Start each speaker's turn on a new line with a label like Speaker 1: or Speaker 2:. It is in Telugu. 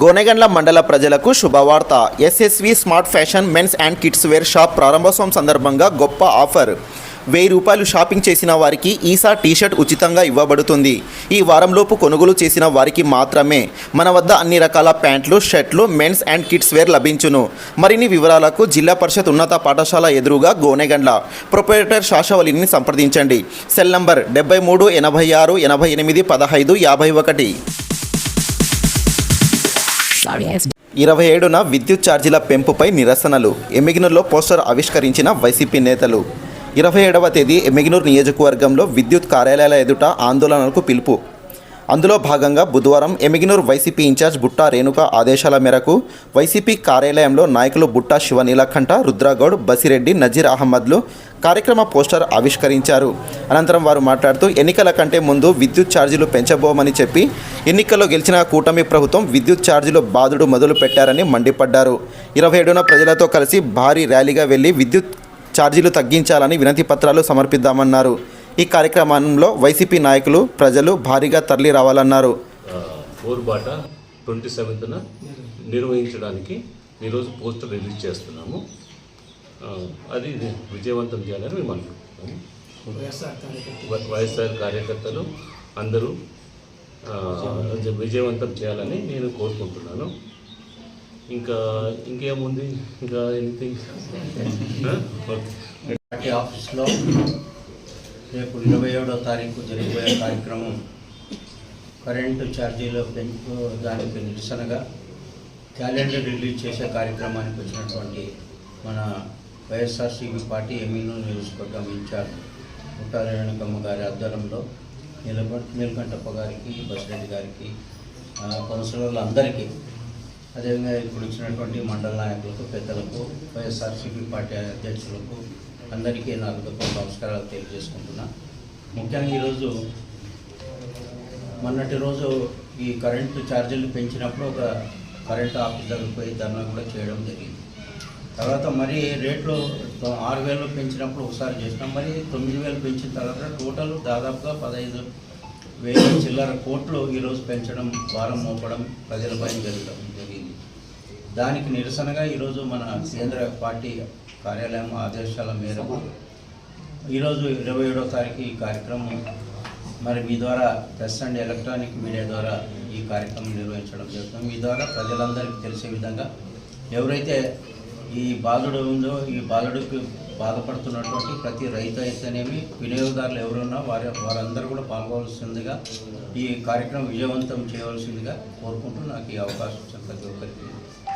Speaker 1: గోనెగండ్ల మండల ప్రజలకు శుభవార్త. SSV smart fashion men's and kids wear shop ప్రారంభోత్సవం సందర్భంగా గొప్ప ఆఫర్. వెయ్యి రూపాయలు షాపింగ్ చేసిన వారికి ఈసా టీషర్ట్ ఉచితంగా ఇవ్వబడుతుంది. ఈ వారంలోపు కొనుగోలు చేసిన వారికి మాత్రమే. మన వద్ద అన్ని రకాల ప్యాంట్లు షర్ట్లు మెన్స్ అండ్ కిడ్స్ వేర్ లభించును. మరిన్ని వివరాలకు జిల్లా పరిషత్ ఉన్నత పాఠశాల ఎదురుగా గోనెగండ్ల. ప్రొపరేటర్ శాషవలిని సంప్రదించండి. సెల్ నంబర్ డెబ్బై మూడు ఎనభై ఆరు ఎనభై ఎనిమిది పదహైదు యాభై ఒకటి. ఇరవై ఏడున విద్యుత్ ఛార్జీల పెంపుపై నిరసనలు. ఎమ్మిగినూరులో పోస్టర్ ఆవిష్కరించిన వైసీపీ నేతలు. ఇరవై ఏడవ తేదీ ఎమ్మిగినూరు నియోజకవర్గంలో విద్యుత్ కార్యాలయాల ఎదుట ఆందోళనలకు పిలుపు. అందులో భాగంగా బుధవారం ఎమిగినూర్ వైసీపీ ఇన్ఛార్జ్ బుట్టా రేణుక ఆదేశాల మేరకు వైసీపీ కార్యాలయంలో నాయకులు బుట్టా శివనీలకంఠ రుద్రగౌడ్ బసిరెడ్డి నజీర్ అహ్మద్లు కార్యక్రమ పోస్టర్ ఆవిష్కరించారు. అనంతరం వారు మాట్లాడుతూ ఎన్నికల కంటే ముందు విద్యుత్ ఛార్జీలు పెంచబోమని చెప్పి ఎన్నికల్లో గెలిచిన కూటమి ప్రభుత్వం విద్యుత్ ఛార్జీలు బాధుడు మొదలు పెట్టారని మండిపడ్డారు. ఇరవై ఏడున ప్రజలతో కలిసి భారీ ర్యాలీగా వెళ్ళి విద్యుత్ ఛార్జీలు తగ్గించాలని వినతి పత్రాలు సమర్పిద్దామన్నారు. ఈ కార్యక్రమంలో వైసీపీ నాయకులు ప్రజలు భారీగా తరలి రావాలన్నారు.
Speaker 2: ఊరుబాట ట్వంటీ సెవెంత్న నిర్వహించడానికి ఈరోజు పోస్టర్ రిలీజ్ చేస్తున్నాము. అది విజయవంతం చేయాలని మేము అనుకుంటున్నాము. వై- వైఎస్ఆర్ కార్యకర్తలు అందరూ విజయవంతం చేయాలని నేను కోరుకుంటున్నాను. ఇంకా ఇంకేముంది? ఇంకా ఎనీథింగ్ ఓకే
Speaker 3: ఆఫీస్లో రేపు ఇరవై ఏడో తారీఖు జరిగిపోయే కార్యక్రమం కరెంటు ఛార్జీలు పెంపు దానికి నిరసనగా క్యాలెండర్ రిలీజ్ చేసే కార్యక్రమానికి వచ్చినటువంటి మన వైఎస్ఆర్సీపీ పార్టీ ఎమ్మెల్యే నియోజకవర్గం ఇన్ఛార్జ్ ముట్టారేణకమ్మ గారి ఆధ్వర్యంలో నీలక నీలకంఠప్ప గారికి బసిరెడ్డి గారికి ఆ, కౌన్సిలర్లు అందరికీ అదేవిధంగా ఇప్పుడు ఇచ్చినటువంటి మండల నాయకులకు పెద్దలకు వైఎస్ఆర్సీపీ పార్టీ అధ్యక్షులకు అందరికీ నా హృదయపూర్వక నమస్కారాలు తెలియజేసుకుంటున్నా. ముఖ్యంగా ఈరోజు మొన్నటి రోజు ఈ కరెంటు ఛార్జీలు పెంచినప్పుడు ఒక కరెంటు ఆఫీస్ పోయి ధర్నా కూడా చేయడం జరిగింది. తర్వాత మరి రేట్లు ఆరు వేలు పెంచినప్పుడు ఒకసారి చేసినాం. మరి తొమ్మిది వేలు పెంచిన తర్వాత టోటల్ దాదాపుగా పదహైదు వేల చిల్లర కోట్లు ఈరోజు పెంచడం భారం మోపడం ప్రజలపై జరగడం జరిగింది. దానికి నిరసనగా ఈరోజు మన కేంద్ర పార్టీ కార్యాలయం ఆదేశాల మేరకు ఈరోజు ఇరవై ఏడో తారీఖు ఈ కార్యక్రమం మరి మీ ద్వారా ప్రెస్ అండ్ ఎలక్ట్రానిక్ మీడియా ద్వారా ఈ కార్యక్రమం నిర్వహించడం జరుగుతుంది. మీ ద్వారా ప్రజలందరికీ తెలిసే విధంగా ఎవరైతే ఈ బాలుడు ఉందో ఈ బాధుడికి బాధపడుతున్నటువంటి ప్రతి రైతు అయితేనేమి వినియోగదారులు ఎవరున్నా వారి వారందరూ కూడా పాల్గొవలసిందిగా ఈ కార్యక్రమం విజయవంతం చేయవలసిందిగా కోరుకుంటూ నాకు ఈ అవకాశం ప్రతి ఒక్కరికి